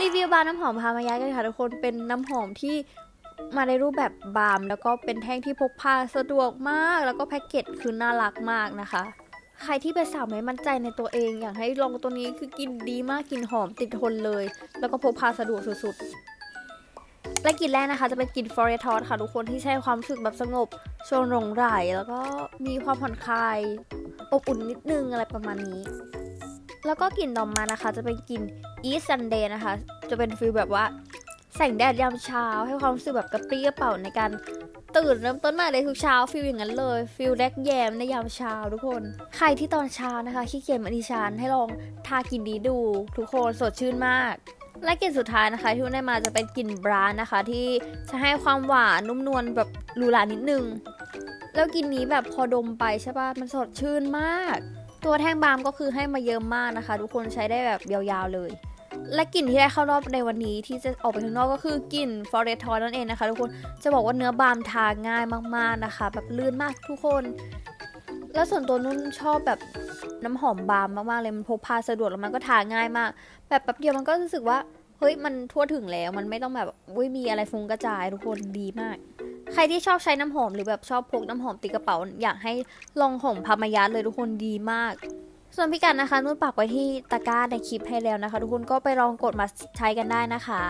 รีวิวบาร์น้ำหอมพามายากันค่ะทุกคนเป็นน้ำหอมที่มาในรูปแบบบาร์มแล้วก็เป็นแท่งที่พกพาสะดวกมาก แล้วก็แพ็กเกจคือน่ารักมากนะคะ ใครที่เป็นสาวไม่มั่นใจในตัวเอง อยากให้ลองตัวนี้คือกลินดีมากกลินหอมติดทนเลย แล้วก็พกพาสะดวกสุดๆและกลิ่นแรกนะคะจะเป็นกลิ่นฟอเรทอสค่ะทุกคนที่ใช้ความรู้สึกแบบสงบชวนหลงไหลแล้วก็มีความผ่อนคลายอบอุ่นนิดนึงอะไรประมาณนี้ แล้วก็กลิ่นต่อมานะคะ จะเป็นกลิ่น East Sunday นะคะ จะเป็นฟีลแบบว่าแสงแดดยามเช้า ให้ความรู้สึกแบบกระปรี้กระเป๋าในการตื่นเริ่มต้นม่เลยทุกเช้าฟีลอย่างนั้นเลยฟีลแรกแยมในยามเช้าทุกคน ใครที่ตอนเช้านะคะขี้เกียจมือนดิฉันให้ลองทากลิ่นนี้ดูทุกคนสดชื่นมากและกลิ่นสุดท้ายนะคะที่ได้มาจะเป็นกลิ่นบรานนะคะ ที่จะให้ความหวานนุ่มนวลแบบหรูหรานิดนึง แล้วกลิ่นนี้แบบพอดมไปใช่ปะมันสดชื่นมาก ตัวแท่งบาล์มก็คือให้มาเยอะมากนะคะ ทุกคนใช้ได้แบบยาวๆเลย และกลิ่นที่ได้เข้ารอบในวันนี้ที่จะออกไปข้างนอกก็คือกลิ่นฟอเรสทอนั่นเองนะคะทุกคนจะบอกว่าเนื้อบาล์มทาง่ายมากๆนะคะ แบบลื่นมากทุกคน แล้วส่วนตัวนุ่นชอบแบบน้ำหอมบาล์มมากๆเลยมันพกพาสะดวกแล้วมันก็ทาง่ายมาก แบบแป๊บเดียวมันก็รู้สึกว่าเฮ้ยมันทั่วถึงแล้วมันไม่ต้องแบบอุ้ยมีอะไรฟุ้งกระจายทุกคนดีมาก ใครที่ชอบใช้น้ำหอมหรือแบบชอบพกน้ำหอมติดกระเป๋า อยากให้ลองหอมพามายาเลยทุกคนดีมาก ส่วนพิกัดนะคะนุ่นปักไว้ที่ตะกร้าในคลิปให้แล้วนะคะ ทุกคนก็ไปลองกดมาใช้กันได้นะคะ